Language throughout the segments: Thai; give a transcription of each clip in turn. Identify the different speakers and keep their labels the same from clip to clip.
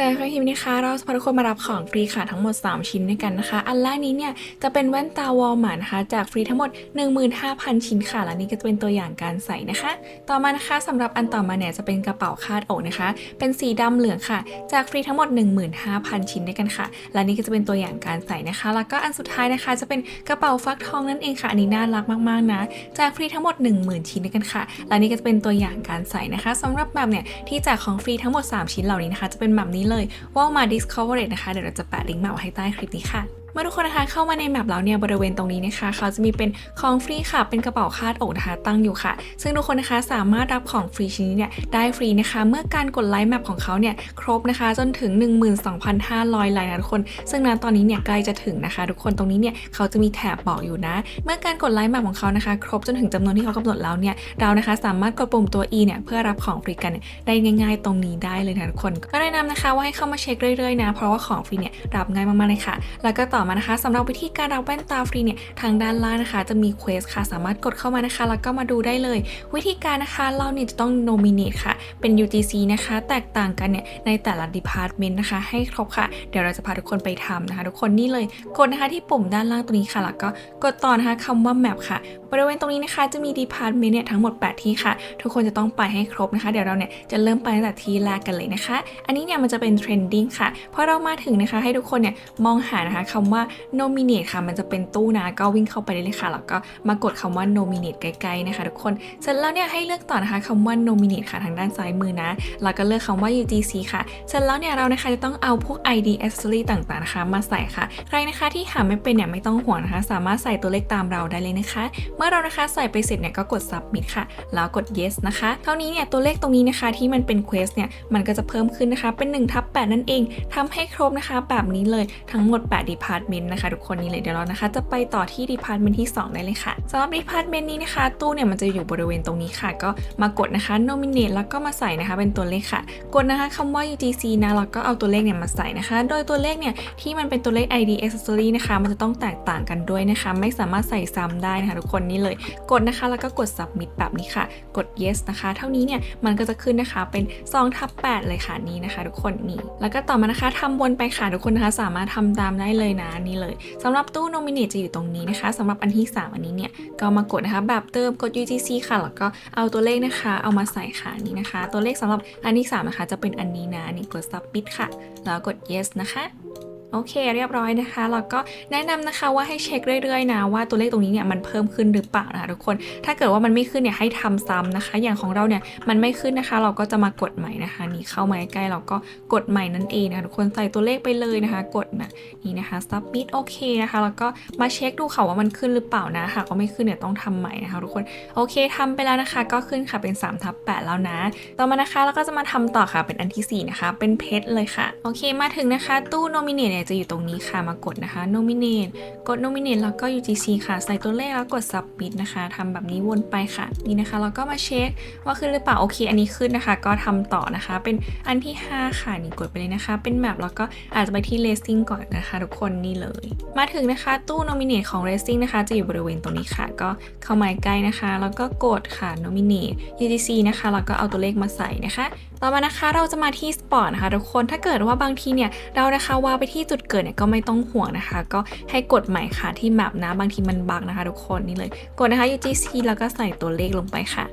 Speaker 1: แต่ครั้งนี้นะคะเราจะพาทุกคนมารับของฟรีค่ะทั้งหมด 3 ชิ้นด้วยกันนะคะ อันแรกนี้เนี่ยจะเป็นแว่นตาวอลมาร์นะคะ จากฟรีทั้งหมด 15,000 ชิ้นค่ะ และนี่ก็จะเป็นตัวอย่างการใส่นะคะ ต่อมานะคะสำหรับอันต่อมาเนี่ยจะเป็นกระเป๋าคาดอกนะคะ เป็นสีดำเหลืองค่ะ จากฟรีทั้งหมด 15,000 ชิ้นด้วยกันค่ะ และนี่ก็จะเป็นตัวอย่างการใส่นะคะ แล้วก็อันสุดท้ายนะคะจะเป็นกระเป๋าฟักทองนั่นเองค่ะอันนี้น่ารักมากๆนะจากฟรีทั้งหมด 10,000 ชิ้นด้วยกันค่ะ และนี่ก็จะเป็นตัวอย่างการใส่นะคะสำหรับแบบเนี่ยที่แจกของฟรีทั้งหมด 3 ชิ้นเหล่านี้นะคะจะเป็นแบบนี้เลยว่ามา Discover นะคะ เดี๋ยวเราจะแปะลิงก์มาไว้ให้ใต้คลิปนี้ค่ะ เมื่อทุกคนนะคะเข้ามาในแมปแล้วเนี่ยบริเวณตรงนี้นะคะ เขาจะมีเป็นของฟรีค่ะเป็นกระเป๋าคาดอกนะคะตั้งอยู่ค่ะ ซึ่งทุกคนนะคะสามารถรับของฟรีชิ้นนี้เนี่ยได้ฟรีนะคะ เมื่อการกดไลค์แมปของเขาเนี่ยครบนะคะ จนถึง 12,500ไลค์นะทุกคน ซึ่งนะตอนนี้เนี่ยใกล้จะถึงนะคะ ทุกคนตรงนี้เนี่ยเขาจะมีแถบบอกอยู่นะ เมื่อการกดไลค์แมปของเขานะคะ ครบจนถึงจำนวนที่เขากำหนดแล้วเนี่ยเรานะคะสามารถกดปุ่มตัว E เนี่ยเพื่อรับของฟรีกันได้ง่าย ๆ ตรงนี้ได้เลยนะทุกคน ก็แนะนำนะคะว่าให้เข้ามาเช็คเรื่อยๆนะเพราะว่าของฟรีเนี่ยรับง่ายมากๆเลยค่ะ แล้วก็ต่อมานะคะสำหรับวิธีการรับแว่นตาฟรีเนี่ยทางด้านล่างนะคะ จะมีเควสค่ะสามารถกดเข้ามานะคะ แล้วก็มาดูได้เลย วิธีการนะคะเราเนี่ยจะต้องโนมิเนตค่ะ เป็น UGC นะคะ แตกต่างกันเนี่ยในแต่ละ department นะคะ ให้ครบค่ะ เดี๋ยวเราจะพาทุกคนไปทำนะคะ ทุกคนนี่เลยกดนะคะที่ปุ่มด้านล่างตรงนี้ค่ะแล้วก็กดต่อนะคะคำว่า map ค่ะ บริเวณตรงนี้นะคะจะมี department เนี่ยทั้งหมด 8 ที่ค่ะ ทุกคนจะต้องไปให้ครบนะคะ เดี๋ยวเราเนี่ยจะเริ่มไปตั้งแต่ที่แรกกันเลยนะคะ อันนี้เนี่ยมันจะเป็น trending ค่ะพอเรามาถึงนะคะให้ทุกคนเนี่ยมองหานะคะคำว่า nominate ค่ะ มันจะเป็นตู้นะก็วิ่งเข้าไปได้เลยค่ะแล้วก็มากดคำว่า nominate ใกล้ๆนะคะทุกคนเสร็จแล้วเนี่ยให้เลือกต่อนะคะคำว่า nominate ค่ะทางด้านซ้ายมือนะแล้วก็เลือกคำว่า UGC ค่ะเสร็จแล้วเนี่ยเรานะคะจะต้องเอาพวก ID accessory ต่างๆนะคะ มาใส่ค่ะ ใครนะคะที่หาไม่เป็นเนี่ยไม่ต้องห่วงนะคะ สามารถใส่ตัวเลขตามเราได้เลยนะคะมื่อเรานะคะใส่ไปเสร็จเนี่ยก็กด submit ค่ะ แล้วกด yes นะคะเท่านี้เนี่ยตัวเลขตรงนี้นะคะที่มันเป็น quest เนี่ยมันก็จะเพิ่มขึ้นนะคะเป็น1ทับ8นั่นเองทำให้ครบนะคะ แบบนี้เลยทั้งหมด 8 department นะคะ ทุกคนนี่เลยเดี๋ยวเรานะคะ จะไปต่อที่ department ที่ 2 ได้เลยค่ะสำหรับ department นี้นะคะ ตู้เนี่ยมันจะอยู่บริเวณตรงนี้ค่ะ ก็มากดนะคะ nominate แล้วก็มาใส่นะคะเป็นตัวเลขค่ะ กดนะคะคำว่า UGC นะแล้วก็เอาตัวเลขเนี่ยมาใส่นะคะ โดยตัวเลขเนี่ยที่มันเป็นตัวเลข ID accessory นะคะ มันจะต้องแตกต่างกันด้วยนะคะ ไม่สามารถใส่ซ้ำได้นะคะทุกคนนี่เลย กดนะคะ แล้วก็กด submit แบบนี้ค่ะ กด yes นะคะ เท่านี้เนี่ยมันก็จะขึ้นนะคะเป็น2ทับ8เลยค่ะนี่นะคะ ทุกคนนี่แล้วก็ต่อมานะคะทำวนไปค่ะทุกคนนะคะ สามารถทำตามได้เลยนะนี่เลยสำหรับตู้ nominate จะอยู่ตรงนี้นะคะสำหรับอันที่ 3 อันนี้เนี่ยก็มากดนะคะ แบบเติมกด UGC ค่ะแล้วก็เอาตัวเลขนะคะ เอามาใส่ค่ะนี่นะคะ ตัวเลขสำหรับอันที่3นะคะจะเป็นอันนี้นะนี่กด submit ค่ะ แล้วกด yes นะคะ โอเคเรียบร้อยนะคะแล้วก็แนะนำนะคะว่าให้เช็คเรื่อยๆนะว่าตัวเลขตรงนี้เนี่ยมันเพิ่มขึ้นหรือเปล่านะคะทุกคน ถ้าเกิดว่ามันไม่ขึ้นเนี่ยให้ทำซ้ำนะคะ อย่างของเราเนี่ยมันไม่ขึ้นนะคะ เราก็จะมากดใหม่นะคะ นี่เข้ามาใกล้เราก็กดใหม่นั่นเองนะคะทุกคนใส่ตัวเลขไปเลยนะคะ กดนะนี่นะคะ submit โอเคนะคะแล้วก็มาเช็คดูค่ะว่ามันขึ้นหรือเปล่านะหากว่าไม่ขึ้นเนี่ยต้องทำใหม่นะคะทุกคนโอเคทำไปแล้วนะคะ ก็ขึ้นค่ะเป็น3ทับ8แล้วนะ ต่อมานะคะเราก็จะมาทำต่อค่ะเป็นอันที่4นะคะเป็นเพชรเลยค่ะโอเคมาถึงนะคะตู้ nominate เนียจะอยู่ตรงนี้ค่ะมากดนะคะ nominate กด nominate แล้วก็ UGC ค่ะ ใส่ตัวเลขแล้วกด submit นะคะทำแบบนี้วนไปค่ะ นี่นะคะเราก็มาเช็คว่าขึ้นหรือเปล่า โอเค อันนี้ขึ้นนะคะ ก็ทำต่อนะคะ เป็นอันที่ 5 ค่ะ นี่กดไปเลยนะคะ เป็นแมปแล้วก็อาจจะไปที่ racing ก่อนนะคะ ทุกคนนี่เลย มาถึงนะคะตู้ nominate ของ racing นะคะจะอยู่บริเวณตรงนี้ค่ะ ก็เข้ามาใกล้นะคะ แล้วก็กดค่ะ nominate UGC นะคะแล้วก็เอาตัวเลขมาใส่นะคะ ต่อมานะคะเราจะมาที่สปอร์ตนะคะทุกคนถ้าเกิดว่าบางทีเนี่ยเรานะคะวางไปที่จุดเกิดเนี่ยก็ไม่ต้องห่วงนะคะ ก็ให้กดใหม่ค่ะที่แมปนะบางทีมันบักนะคะทุกคนนี่เลยกดนะคะ UGC แล้วก็ใส่ตัวเลขลงไปค่ะ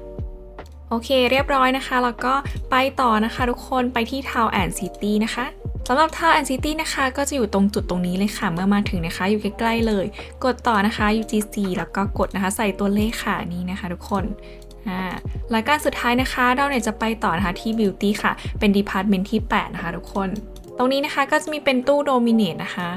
Speaker 1: โอเคเรียบร้อยนะคะ แล้วก็ไปต่อนะคะ ทุกคนไปที่ Town and City นะคะสำหรับ Town and City นะคะ ก็จะอยู่ตรงจุดตรงนี้เลยค่ะ เมื่อมาถึงนะคะ อยู่ใกล้ๆเลย กดต่อนะคะ UGC แล้วก็กดนะคะ ใส่ตัวเลขค่ะนี่นะคะ ทุกคน อ่าและการสุดท้ายนะคะ เราเนี่ยจะไปต่อนะคะที่ Beauty ค่ะ เป็น Department ที่ 8 นะคะทุกคน ตรงนี้นะคะก็จะมีเป็นตู้ Dominate นะคะ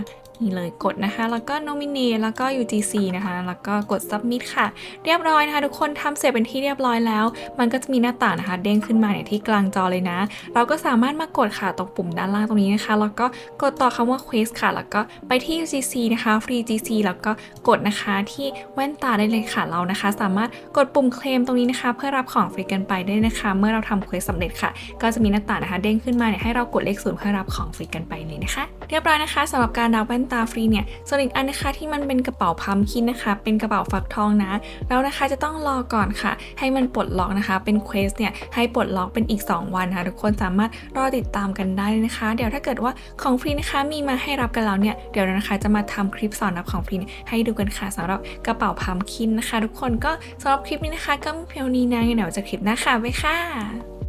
Speaker 1: นี่เลยกดนะคะ แล้วก็ nominate แล้วก็ UGC นะคะ แล้วก็กด submit ค่ะ เรียบร้อยนะคะ ทุกคนทำเสร็จเป็นที่เรียบร้อยแล้ว มันก็จะมีหน้าต่างนะคะ เด้งขึ้นมาเนี่ยที่กลางจอเลยนะ เราก็สามารถมากดค่ะตรงปุ่มด้านล่างตรงนี้นะคะ แล้วก็กดต่อคำว่า quest ค่ะ แล้วก็ไปที่ UGC นะคะ free GC แล้วก็กดนะคะที่แว่นตาได้เลยค่ะเรานะคะ สามารถกดปุ่มเคลมตรงนี้นะคะ เพื่อรับของฟรีกันไปได้นะคะ เมื่อเราทำ quest สำเร็จค่ะ ก็จะมีหน้าต่างนะคะ เด้งขึ้นมาเนี่ยให้เรากดเลขศูนย์เพื่อรับของฟรีกันไปเลยนะคะ เรียบร้อยนะคะสำหรับการรับแว่นตาฟรีเนี่ย ส่วนอีกอันนะคะที่มันเป็นกระเป๋าพัมคินนะคะ เป็นกระเป๋าฟักทองนะ แล้วนะคะจะต้องรอก่อนค่ะ ให้มันปลดล็อกนะคะ เป็นเควสเนี่ยให้ปลดล็อกเป็นอีก 2 วันค่ะทุกคนสามารถรอติดตามกันได้นะคะ เดี๋ยวถ้าเกิดว่าของฟรีนะคะมีมาให้รับกันแล้วเนี่ย เดี๋ยวนะคะจะมาทำคลิปสอนรับของฟรีให้ดูกันค่ะสำหรับกระเป๋าพัมคินนะคะ ทุกคนก็สำหรับคลิปนี้นะคะ ก็มีเพียงนี้นะงั้นเดี๋ยวจะคลิปหน้าค่ะไปค่ะ